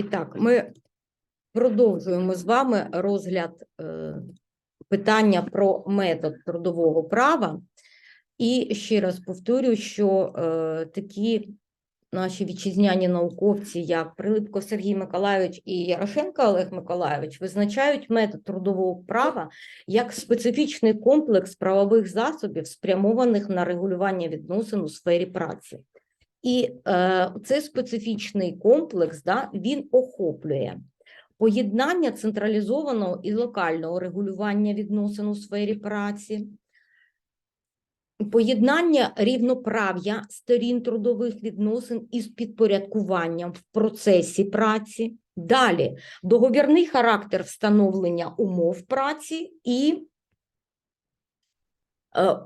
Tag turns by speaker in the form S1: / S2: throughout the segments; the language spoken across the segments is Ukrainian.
S1: І так, ми продовжуємо з вами розгляд е, питання про метод трудового права. І ще раз повторюю, що е, такі наші вітчизняні науковці, як Прилипко Сергій Миколайович і Ярошенко Олег Миколайович, визначають метод трудового права як специфічний комплекс правових засобів, спрямованих на регулювання відносин у сфері праці. І е, цей специфічний комплекс да, він охоплює. Поєднання централізованого і локального регулювання відносин у сфері праці, поєднання рівноправ'я сторін трудових відносин із підпорядкуванням в процесі праці, далі. Договірний характер встановлення умов праці і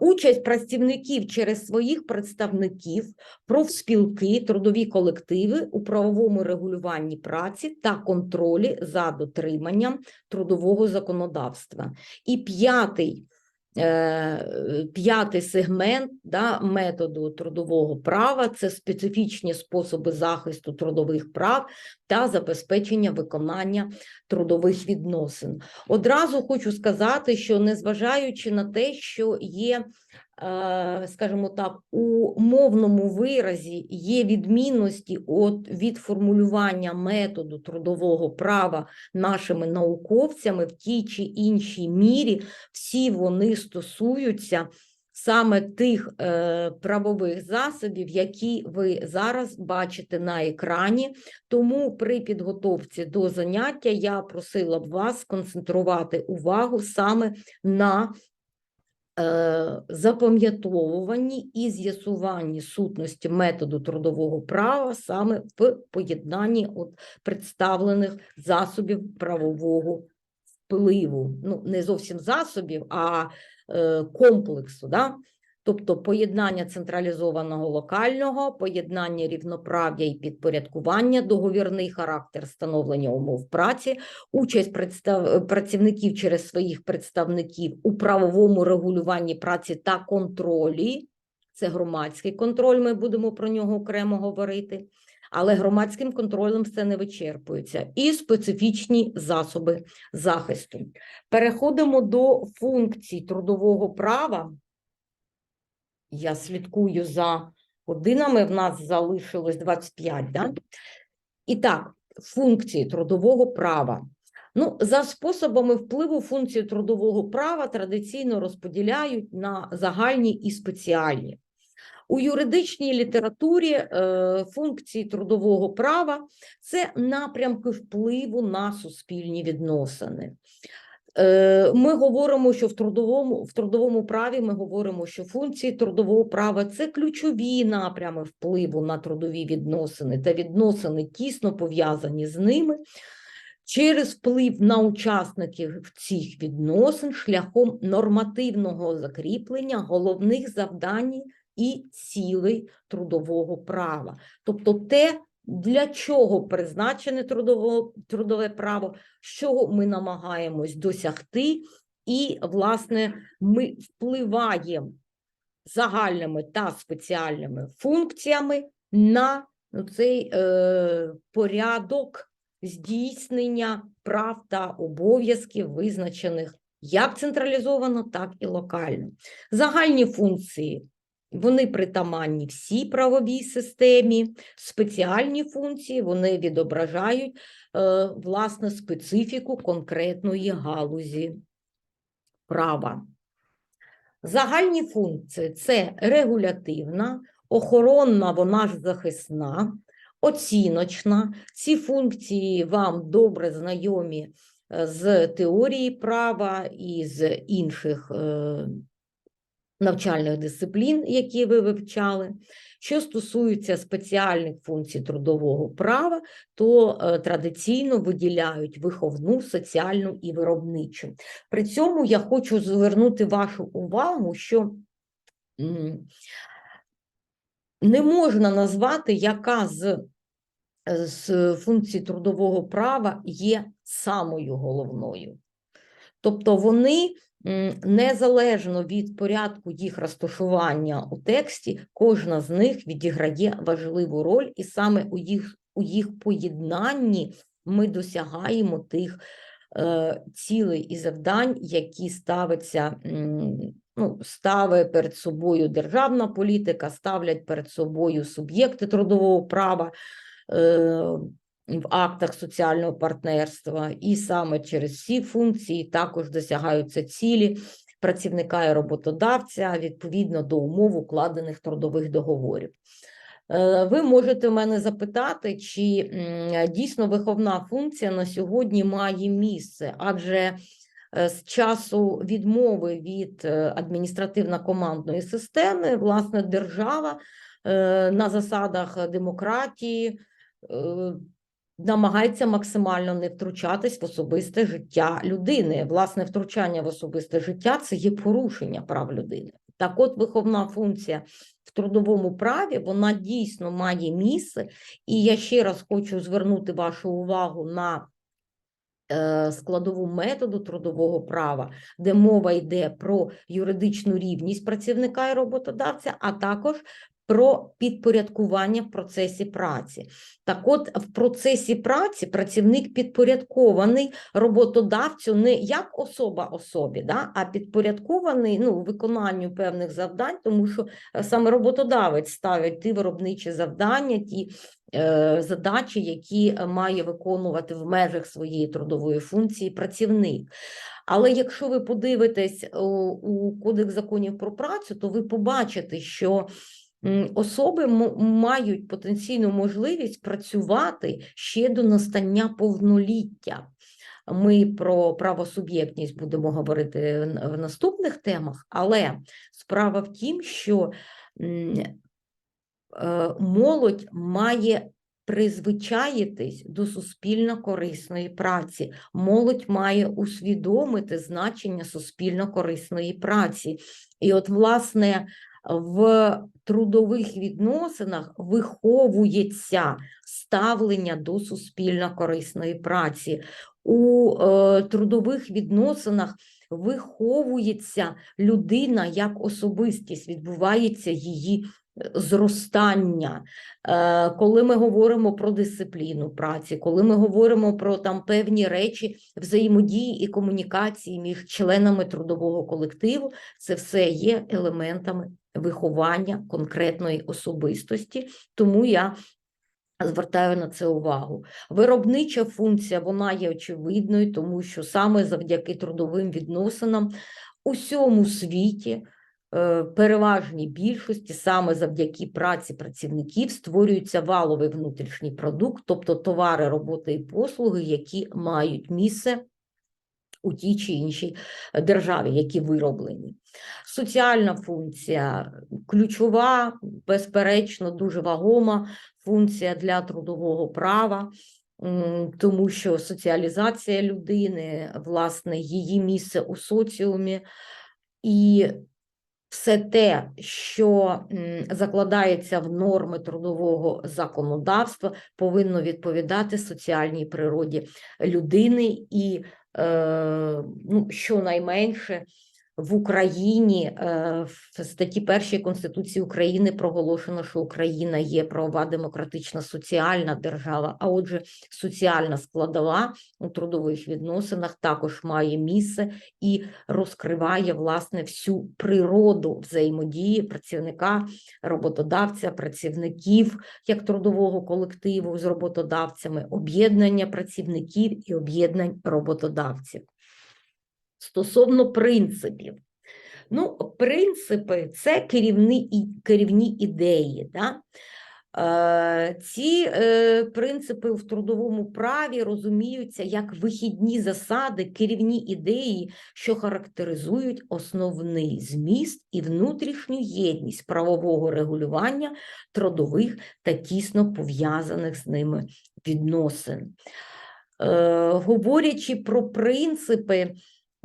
S1: Участь працівників через своїх представників, профспілки, трудові колективи у правовому регулюванні праці та контролі за дотриманням трудового законодавства. І п'ятий, е, п'ятий сегмент да, методу трудового права це специфічні способи захисту трудових прав та забезпечення виконання трудових відносин. Одразу хочу сказати, що незважаючи на те, що є, е, скажімо так, у мовному виразі є відмінності от від формулювання методу трудового права нашими науковцями в тій чи іншій мірі, всі вони стосуються саме тих е, правових засобів, які ви зараз бачите на екрані. Тому при підготовці до заняття я просила б вас сконцентрувати увагу саме на е, запам'ятовуванні і з'ясуванні сутності методу трудового права саме в поєднанні от представлених засобів правового впливу. Ну, не зовсім засобів, а е, комплексу. Да? Тобто поєднання централізованого локального, поєднання рівноправ'я і підпорядкування, договірний характер встановлення умов праці, участь представ... працівників через своїх представників у правовому регулюванні праці та контролі. Це громадський контроль, ми будемо про нього окремо говорити, але громадським контролем це не вичерпується. І специфічні засоби захисту. Переходимо до функцій трудового права. Я слідкую за годинами, в нас залишилось 25, да? І так, функції трудового права. Ну, за способами впливу функції трудового права традиційно розподіляють на загальні і спеціальні. У юридичній літературі е, функції трудового права це напрямки впливу на суспільні відносини. Е, Ми говоримо, що в трудовому в трудовому праві ми говоримо, що функції трудового права це ключові напрями впливу на трудові відносини та відносини тісно пов'язані з ними через вплив на учасників цих відносин шляхом нормативного закріплення головних завдань і цілей трудового права, тобто те, для чого призначене трудово, трудове право, що ми намагаємось досягти, і, власне, ми впливаємо загальними та спеціальними функціями на цей е, порядок здійснення прав та обов'язків, визначених як централізовано, так і локально. Загальні функції вони притаманні всій правовій системі, спеціальні функції вони відображають е, власне специфіку конкретної галузі права. Загальні функції це регулятивна, охоронна, вона ж захисна, оціночна. Ці функції вам добре знайомі е, з теорії права і з інших е, навчальних дисциплін, які ви вивчали. Що стосується спеціальних функцій трудового права, то е, традиційно виділяють виховну, соціальну і виробничу. При цьому я хочу звернути вашу увагу, що не можна назвати, яка з, е, з функцій трудового права є самою головною. Тобто вони незалежно від порядку їх розташування у тексті, кожна з них відіграє важливу роль, і саме у їх у їх поєднанні ми досягаємо тих е, цілей і завдань, які ставиться, ну, ставить перед собою державна політика, ставлять перед собою суб'єкти трудового права. Е, в актах соціального партнерства, і саме через ці функції також досягаються цілі працівника і роботодавця відповідно до умов укладених трудових договорів. Е, Ви можете мене запитати, чи дійсно виховна функція на сьогодні має місце, адже е, з часу відмови від е, адміністративно-командної системи, власне, держава на засадах демократії намагається максимально не втручатись в особисте життя людини. Власне, втручання в особисте життя це є порушення прав людини. Так, от виховна функція в трудовому праві вона дійсно має місце, і я ще раз хочу звернути вашу увагу на е, складову методу трудового права, де мова йде про юридичну рівність працівника і роботодавця, а також про підпорядкування в процесі праці. Так от, в процесі праці працівник підпорядкований роботодавцю не як особа особі, да, а підпорядкований ну, виконанню певних завдань, тому що е, саме роботодавець ставить ті виробничі завдання, ті е, задачі, які е, має виконувати в межах своєї трудової функції працівник. Але якщо ви подивитесь у, у Кодекс законів про працю, то ви побачите, що особи мають потенційну можливість працювати ще до настання повноліття. Ми про правосуб'єктність будемо говорити в наступних темах, але справа в тім, що е, молодь має призвичаїтись до суспільно корисної праці. Молодь має усвідомити значення суспільно корисної праці. І от, власне, в трудових відносинах виховується ставлення до суспільно корисної праці. У е, трудових відносинах виховується людина як особистість, відбувається її е, зростання. Е, Коли ми говоримо про дисципліну праці, коли ми говоримо про там певні речі взаємодії і комунікації між членами трудового колективу, це все є елементами виховання конкретної особистості. Тому я звертаю на це увагу. Виробнича функція вона є очевидною, тому що саме завдяки трудовим відносинам у всьому світі. е, Переважній більшості саме завдяки праці працівників створюється валовий внутрішній продукт, тобто товари, роботи і послуги, які мають місце у тій чи іншій е, державі, які вироблені. Соціальна функція ключова, безперечно, дуже вагома функція для трудового права, тому що соціалізація людини, власне, її місце у соціумі і все те, що закладається в норми трудового законодавства, повинно відповідати соціальній природі людини і ну, щонайменше в Україні е, в статті першої Конституції України проголошено, що Україна є правова демократична соціальна держава. А отже, соціальна складова у трудових відносинах також має місце і розкриває власне всю природу взаємодії працівника, роботодавця, працівників як трудового колективу з роботодавцями, об'єднання працівників і об'єднань роботодавців. Стосовно принципів. Ну, принципи це керівні, керівні ідеї. Да? Е, Ці е, принципи в трудовому праві розуміються як вихідні засади, керівні ідеї, що характеризують основний зміст і внутрішню єдність правового регулювання трудових та тісно пов'язаних з ними відносин. Е, Говорячи про принципи,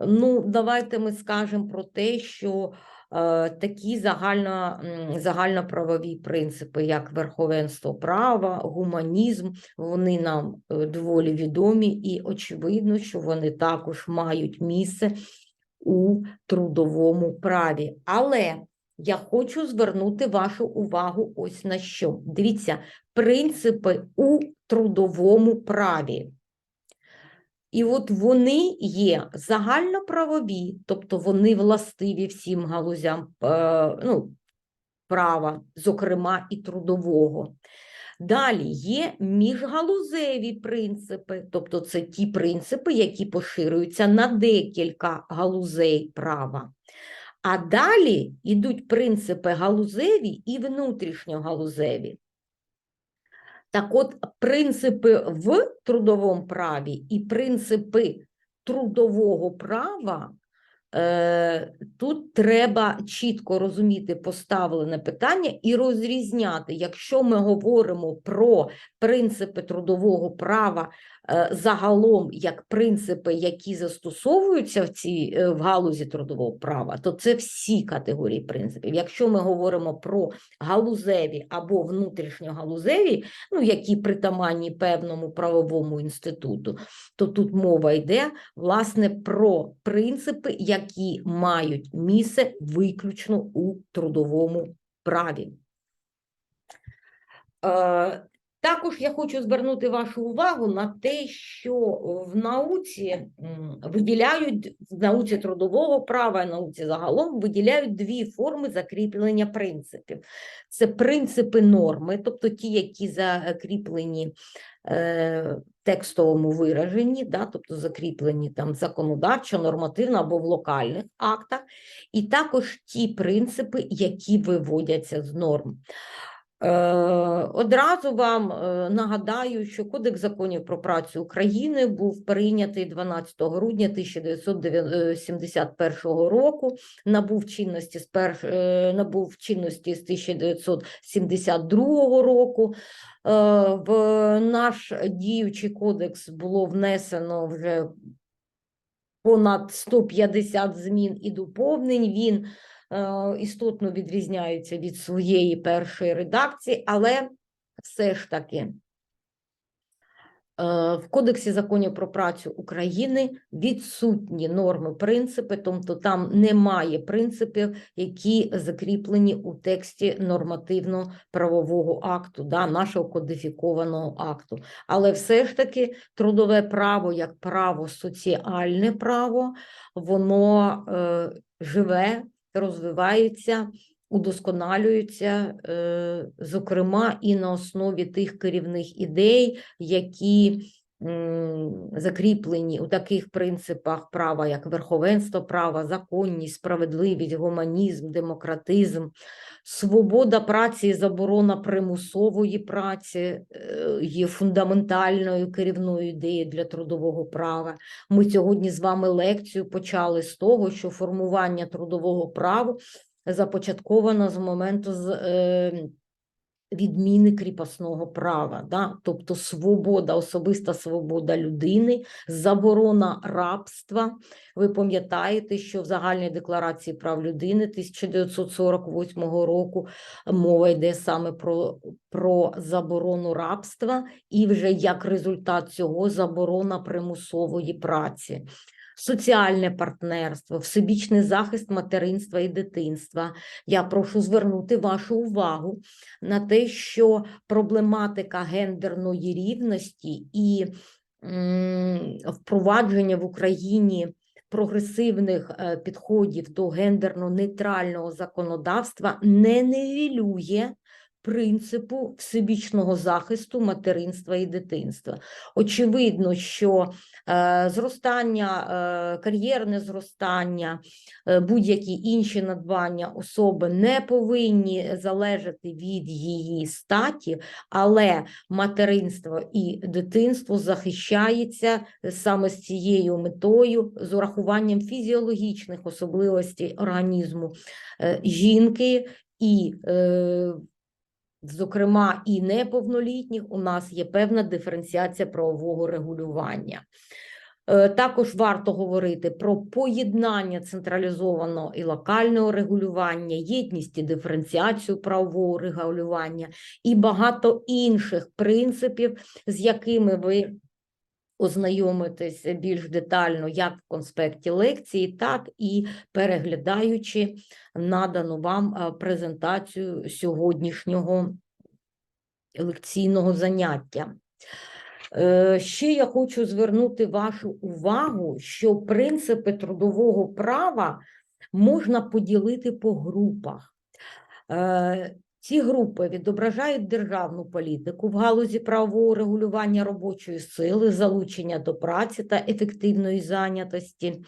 S1: Ну, давайте ми скажемо про те, що е, такі загально, загальноправові принципи, як верховенство права, гуманізм, вони нам е, доволі відомі, і очевидно, що вони також мають місце у трудовому праві. Але я хочу звернути вашу увагу ось на що. Дивіться, принципи у трудовому праві. І от вони є загальноправові, тобто вони властиві всім галузям е, ну, права, зокрема і трудового. Далі є міжгалузеві принципи, тобто це ті принципи, які поширюються на декілька галузей права. А далі йдуть принципи галузеві і внутрішньогалузеві. Так от, принципи в трудовому праві і принципи трудового права Е, Тут треба чітко розуміти поставлене питання і розрізняти, якщо ми говоримо про принципи трудового права е, загалом як принципи, які застосовуються в цій е, в галузі трудового права, то це всі категорії принципів. Якщо ми говоримо про галузеві або внутрішньогалузеві, ну які притаманні певному правовому інституту, то тут мова йде власне про принципи, які мають місце виключно у трудовому праві. Також я хочу звернути вашу увагу на те, що в науці виділяють в науці трудового права і науці загалом виділяють дві форми закріплення принципів. Це принципи норми, тобто ті, які закріплені е, текстовому вираженні, да, тобто закріплені там законодавчо, нормативно або в локальних актах, і також ті принципи, які виводяться з норм. Е, одразу вам е, нагадаю, що Кодекс законів про працю України був прийнятий 12 грудня 1971 року, набув чинності з. Е, набув чинності з 1972 року. В наш діючий кодекс було внесено вже понад 150 змін і доповнень. Він Е, істотно відрізняються від своєї першої редакції, але все ж таки е, в Кодексі законів про працю України відсутні норми, принципи, тобто там немає принципів, які закріплені у тексті нормативно-правового акту, да, нашого кодифікованого акту. Але все ж таки трудове право як право соціальне право, воно е, живе розвиваються, удосконалюються, е, зокрема, і на основі тих керівних ідей, які закріплені у таких принципах права, як верховенство права, законність, справедливість, гуманізм, демократизм, свобода праці і заборона примусової праці е, є фундаментальною керівною ідеєю для трудового права. Ми сьогодні з вами лекцію почали з того, що формування трудового права започатковано з моменту з. Відміни кріпосного права, да? тобто свобода, особиста свобода людини, заборона рабства. Ви пам'ятаєте, що в загальній декларації прав людини 1948 року мова йде саме про, про заборону рабства, і вже як результат цього заборона примусової праці соціальне партнерство, всебічний захист материнства і дитинства. Я прошу звернути вашу увагу на те, що проблематика гендерної рівності і впровадження в Україні. Прогресивних е, підходів до гендерно-нейтрального законодавства не нивелює принципу всебічного захисту материнства і дитинства. Очевидно, що е, зростання, е, кар'єрне зростання, е, будь-які інші надбання особи не повинні залежати від її статі, але материнство і дитинство захищається саме з цією метою, з урахуванням фізіологічних особливостей організму е, жінки і е, зокрема і неповнолітніх, у нас є певна диференціація правового регулювання. Е, також варто говорити про поєднання централізованого і локального регулювання, єдність і диференціацію правового регулювання і багато інших принципів, з якими ви ознайомитись більш детально як в конспекті лекції, так і переглядаючи надану вам е, презентацію сьогоднішнього лекційного заняття. Е, Ще я хочу звернути вашу увагу, що принципи трудового права можна поділити по групах. Ці групи відображають державну політику в галузі правового регулювання робочої сили, залучення до праці та ефективної зайнятості.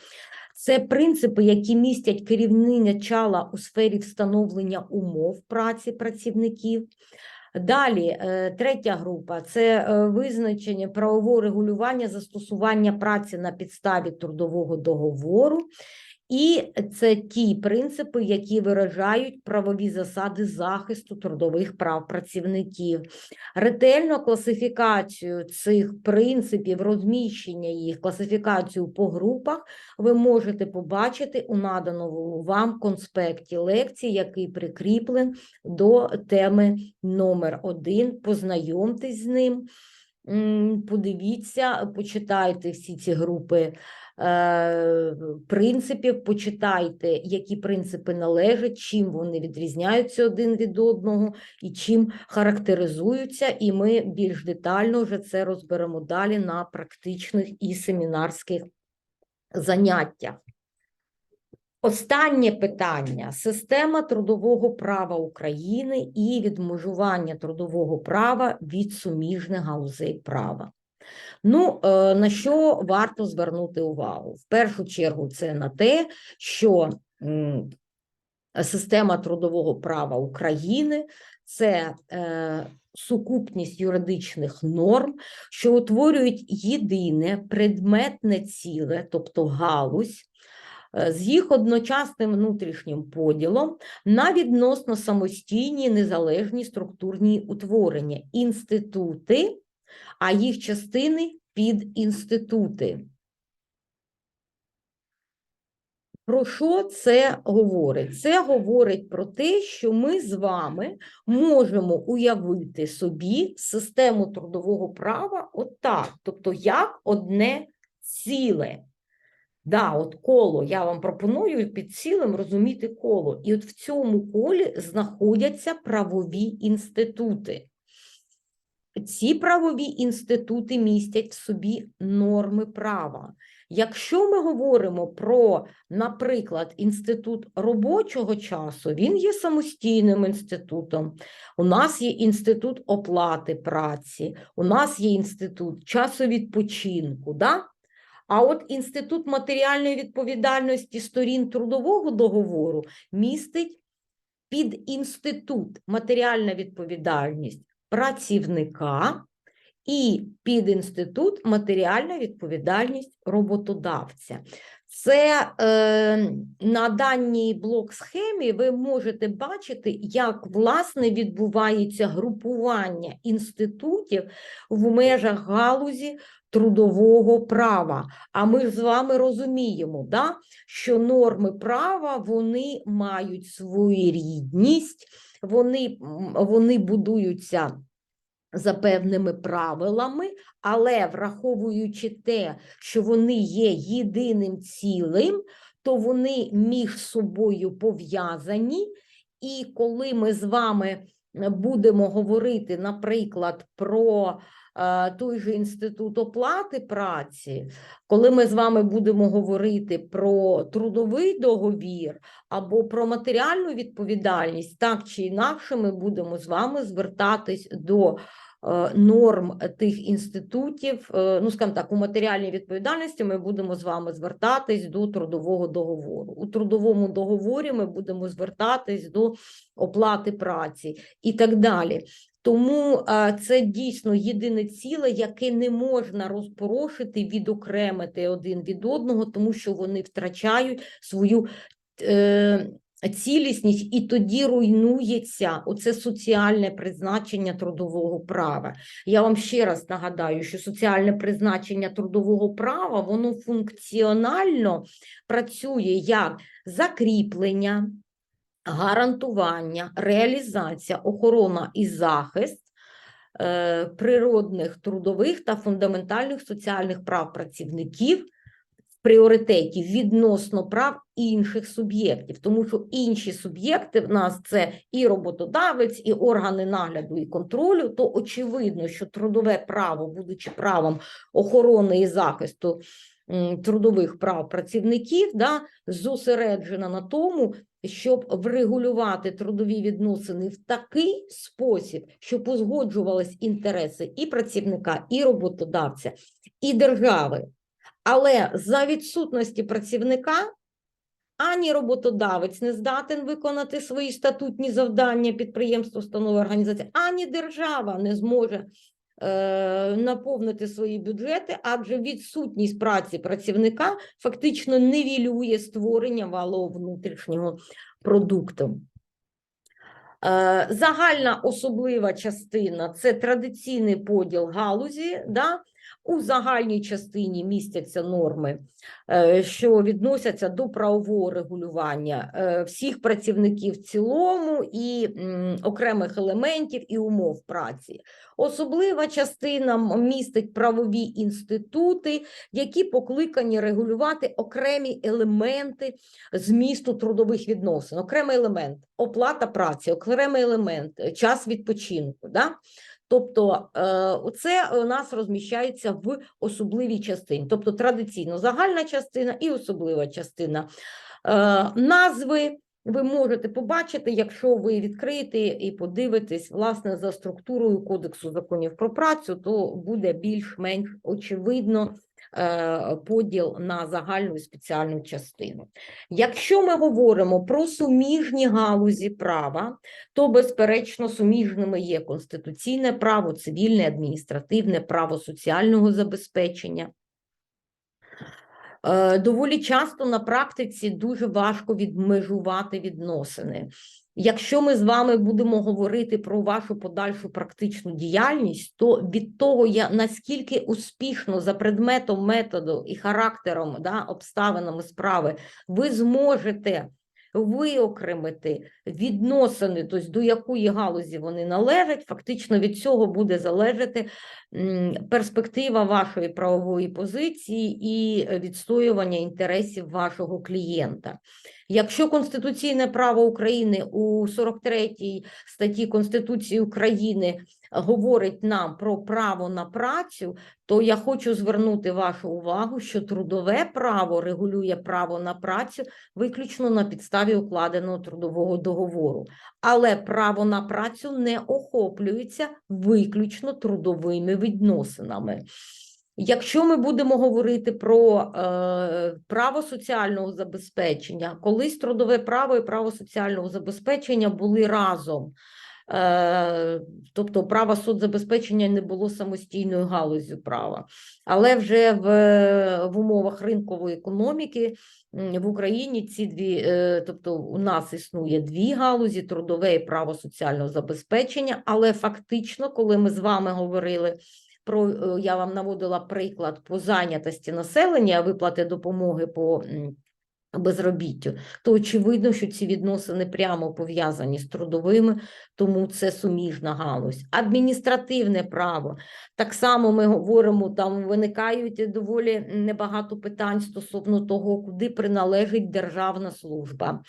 S1: Це принципи, які містять керівні начала у сфері встановлення умов праці працівників. Далі, е, третя група це е, визначення правового регулювання застосування праці на підставі трудового договору. І це ті принципи, які виражають правові засади захисту трудових прав працівників. Ретельно класифікацію цих принципів, розміщення їх, класифікацію по групах ви можете побачити у наданому вам конспекті лекції, який прикріплен до теми номер один. Познайомтесь з ним. Подивіться, почитайте всі ці групи принципів, почитайте, які принципи належать, чим вони відрізняються один від одного і чим характеризуються, і ми більш детально вже це розберемо далі на практичних і семінарських заняттях. Останнє питання: система трудового права України і відмежування трудового права від суміжних галузей права. Ну, е, на що варто звернути увагу? В першу чергу, це на те, що система трудового права України це е, сукупність юридичних норм, що утворюють єдине предметне ціле, тобто галузь, е, з їх одночасним внутрішнім поділом на відносно самостійні незалежні структурні утворення, інститути, а їх частини підінститути. Про що це говорить? Це говорить про те, що ми з вами можемо уявити собі систему трудового права отак, тобто як одне ціле. Да, от коло, я вам пропоную під цілим розуміти коло. І от в цьому колі знаходяться правові інститути. Ці правові інститути містять в собі норми права. Якщо ми говоримо про, наприклад, інститут робочого часу, він є самостійним інститутом. У нас є інститут оплати праці, у нас є інститут часу відпочинку. Да? А от інститут матеріальної відповідальності сторін трудового договору містить під інститут матеріальна відповідальність працівника і під інститут матеріальна відповідальність роботодавця. Це е, на даній блок-схемі ви можете бачити, як власне відбувається групування інститутів в межах галузі трудового права. А ми ж з вами розуміємо, да, що норми права вони мають своєрідність, вони, вони будуються за певними правилами, але враховуючи те, що вони є єдиним цілим, то вони між собою пов'язані. І коли ми з вами будемо говорити, наприклад, про е, той же інститут оплати праці, коли ми з вами будемо говорити про трудовий договір або про матеріальну відповідальність, так чи інакше, ми будемо з вами звертатись до норм тих інститутів. Е, Ну, скажімо так, у матеріальній відповідальності ми будемо з вами звертатись до трудового договору. У трудовому договорі ми будемо звертатись до оплати праці і так далі. Тому е, це дійсно єдине ціле, яке не можна розпорошити, відокремити один від одного, тому що вони втрачають свою е, цілісність, і тоді руйнується оце соціальне призначення трудового права. Я вам ще раз нагадаю, що соціальне призначення трудового права воно функціонально працює як закріплення гарантування, реалізація, охорона і захист е, природних трудових та фундаментальних соціальних прав працівників пріоритеті відносно прав інших суб'єктів, тому що інші суб'єкти в нас це і роботодавець, і органи нагляду і контролю. То очевидно, що трудове право, будучи правом охорони і захисту трудових прав працівників, да, зосереджена на тому, щоб врегулювати трудові відносини в такий спосіб, щоб узгоджувались інтереси і працівника, і роботодавця, і держави. Але за відсутності працівника ані роботодавець не здатен виконати свої статутні завдання підприємства, установи, організації, ані держава не зможе е, наповнити свої бюджети, адже відсутність праці працівника фактично нівелює створення валового внутрішнього продукту. Е, Загальна особлива частина це традиційний поділ галузі. Да? У загальній частині містяться норми, е, що відносяться до правового регулювання е, всіх працівників в цілому і окремих елементів і умов праці. Особлива частина містить правові інститути, які покликані регулювати окремі елементи змісту трудових відносин. Окремий елемент оплата праці, окремий елемент час відпочинку. Да? Тобто е, це у нас розміщається в особливій частині, тобто традиційно загальна частина і особлива частина. Е, Назви ви можете побачити, якщо ви відкриєте і подивитесь власне за структурою Кодексу законів про працю, то буде більш-менш очевидно поділ на загальну і спеціальну частину. Якщо ми говоримо про суміжні галузі права, то, безперечно, суміжними є конституційне право, цивільне, адміністративне право соціального забезпечення. Е, Доволі часто на практиці дуже важко відмежувати відносини. Якщо ми з вами будемо говорити про вашу подальшу практичну діяльність, то від того, я, наскільки успішно за предметом методу і характером, да, обставинами справи ви зможете виокремити відносини, тобто до якої галузі вони належать, фактично від цього буде залежати перспектива вашої правової позиції і відстоювання інтересів вашого клієнта. Якщо конституційне право України у 43 статті Конституції України говорить нам про право на працю, то я хочу звернути вашу увагу, що трудове право регулює право на працю виключно на підставі укладеного трудового договору, але право на працю не охоплюється виключно трудовими відносинами. Якщо ми будемо говорити про е, право соціального забезпечення, колись трудове право і право соціального забезпечення були разом. Е, тобто право соцзабезпечення не було самостійною галузю права. Але вже в, в умовах ринкової економіки в Україні ці дві, е, тобто у нас існує дві галузі: трудове і право соціального забезпечення, але фактично, коли ми з вами говорили про е, я вам наводила приклад по зайнятості населення, виплати допомоги по безробіттю, то очевидно, що ці відносини прямо пов'язані з трудовими, тому це суміжна галузь. Адміністративне право. Так само ми говоримо, там виникають доволі небагато питань стосовно того, куди приналежить державна служба.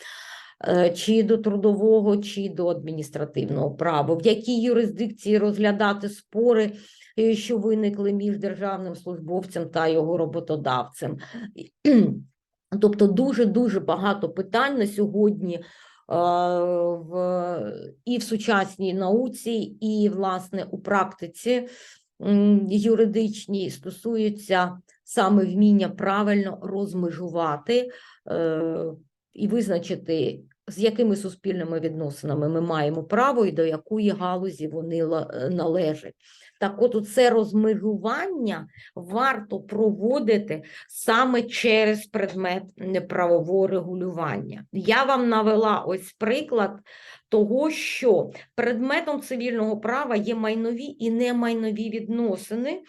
S1: е, Чи до трудового, чи до адміністративного права, в якій юрисдикції розглядати спори, е, що виникли між державним службовцем та його роботодавцем. Тобто дуже-дуже багато питань на сьогодні е, в, і в сучасній науці, і, власне, у практиці юридичній стосуються саме вміння правильно розмежувати е, і визначити, з якими суспільними відносинами ми маємо право і до якої галузі вони належать. Так от це розмежування варто проводити саме через предмет правового регулювання. Я вам навела ось приклад того, що предметом цивільного права є майнові і немайнові відносини е,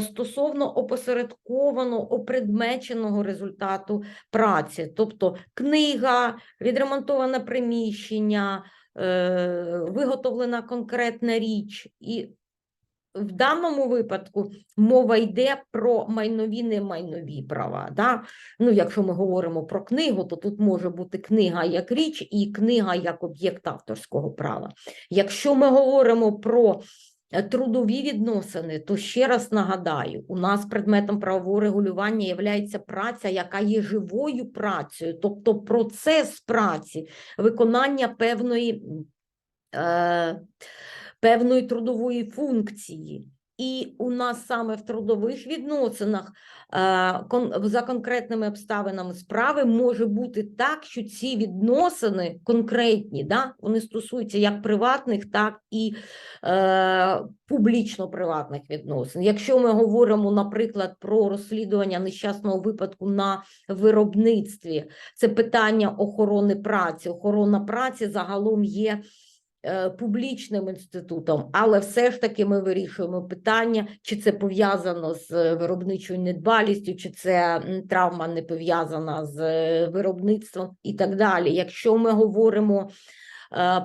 S1: стосовно опосередковано опредмеченого результату праці, тобто книга, відремонтоване приміщення, е, виготовлена конкретна річ і в даному випадку мова йде про майнові немайнові права. Да? Ну, якщо ми говоримо про книгу, то тут може бути книга як річ і книга як об'єкт авторського права. Якщо ми говоримо про е, трудові відносини, то ще раз нагадаю, у нас предметом правового регулювання є праця, яка є живою працею, тобто процес праці, виконання певної, е, певної трудової функції. І у нас саме в трудових відносинах е, за конкретними обставинами справи може бути так, що ці відносини конкретні, да, вони стосуються як приватних, так і е, публічно-приватних відносин. Якщо ми говоримо, наприклад, про розслідування нещасного випадку на виробництві, це питання охорони праці. Охорона праці загалом є публічним інститутом, але все ж таки ми вирішуємо питання, чи це пов'язано з е, виробничою недбалістю, чи це травма не пов'язана з е, виробництвом і так далі. Якщо ми говоримо е,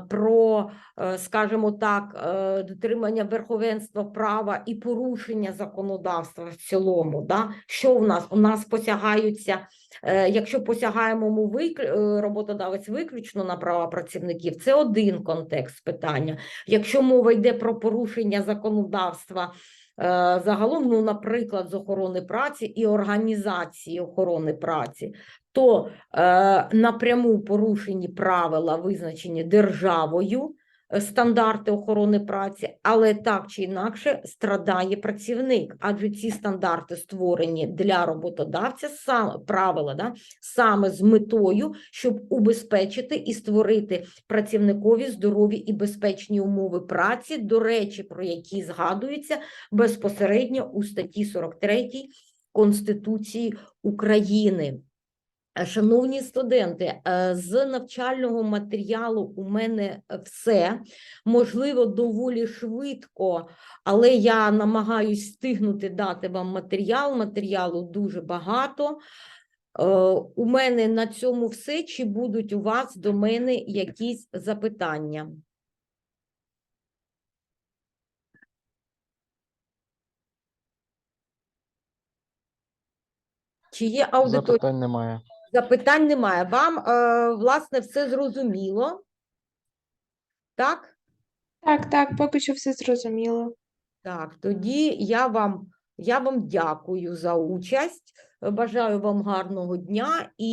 S1: про, е, скажімо так, е, дотримання верховенства права і порушення законодавства в цілому, да? що в нас? У нас посягаються Е, Якщо посягаємо ми викл... е, роботодавець виключно на права працівників, це один контекст питання. Якщо мова йде про порушення законодавства е, загалом, ну, наприклад, з охорони праці і організації охорони праці, то е, напряму порушені правила, визначені державою, е, стандарти охорони праці, але так чи інакше страдає працівник, адже ці стандарти створені для роботодавця, саме правила, да, саме з метою, щоб убезпечити і створити працівникові здорові і безпечні умови праці, до речі, про які згадуються безпосередньо у статті 43 Конституції України. Шановні студенти, е, з навчального матеріалу у мене все. Можливо, доволі швидко, але я намагаюсь встигнути дати вам матеріал. Матеріалу дуже багато. Е, У мене на цьому все. Чи будуть у вас до мене якісь запитання? Чи є аудиторія?
S2: Запитань немає.
S1: Запитань немає. Вам, е, власне, все зрозуміло? Так?
S3: Так, так, поки що все зрозуміло.
S1: Так, тоді я вам, я вам дякую за участь. Бажаю вам гарного дня і